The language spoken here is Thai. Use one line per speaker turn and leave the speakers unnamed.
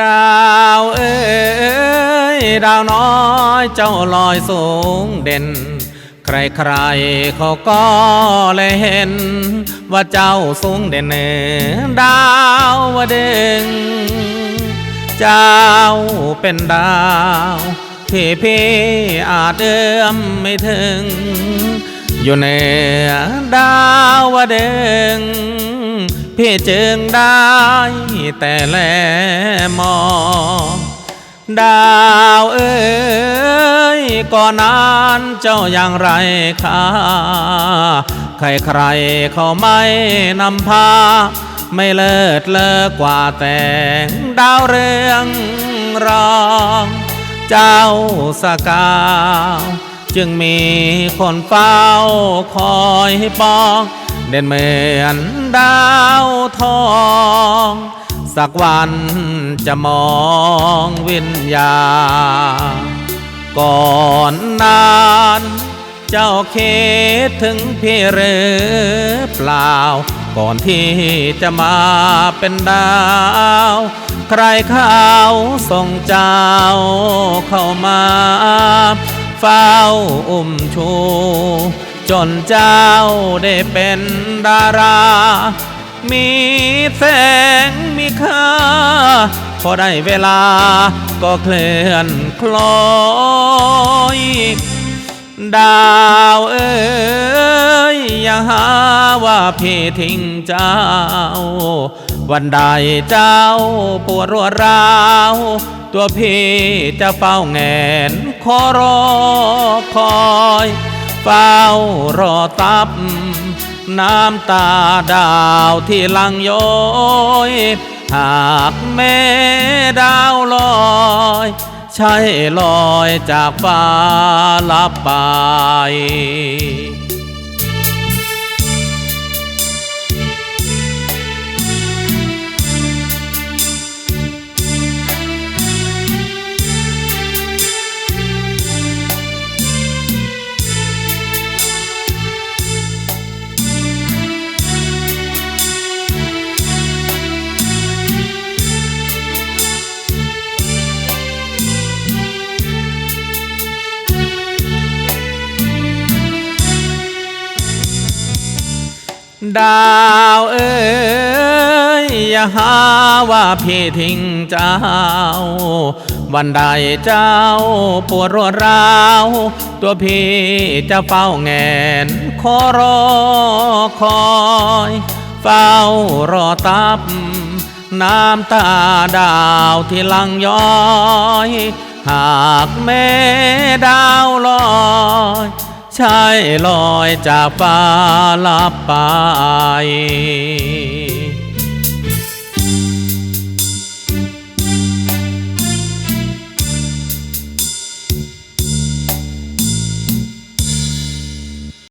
ดาวเอ้ยดาวน้อยเจ้าลอยสูงเด่น ใครๆเขาก็เลยเห็น ว่าเจ้าสูงเด่นเนดาววเด่งเจ้าเป็นดาวที่พี่อาจเอื้อมไม่ถึง อยู่เหนือดาววเด่ง พี่จึงได้แต่แลมองดาวเอ้ยก่อนนั้นเจ้าอย่างไรคะใครใครเขาไม่นำพา ไม่เลิศเลอกว่าแต่งดาวเรืองรอง เจ้าสกาว จึงมีคนเฝ้าคอยปอง เด่นเหมือนดาวทอง สักวันจะมองวิญญา ก่อนนาน เจ้าคิดถึงพี่หรือเปล่า ก่อนที่จะมาเป็นดาว ใครเขาส่งเจ้าเข้ามา เฝ้าอุ้มชู จนเจ้าได้เป็นดารา มีแสงมีค่า พอได้เวลาก็เคลื่อนคล้อยดาวเอ้ยอย่าหาว่าพี่ทิ้งเจ้า วันใดเจ้าปวดรัวราว ตัวพี่จะเฝ้าแงนขอรอคอย เฝ้ารอตับ น้ำตาดาวที่หลังย้อยหากแม่ดาวลอยใช่ลอยจากฟ้าลับไป ดาวเอ้ยอย่าหาว่าพี่ทิ้งเจ้า วันใดเจ้าปวดรวดร้าว ตัวพี่จะเฝ้าแงนขอรอคอย เฝ้ารอตับ น้ำตาดาวที่ลังย้อย หากแม่ดาวลอย ใช่ลอยจากฟ้าลับไป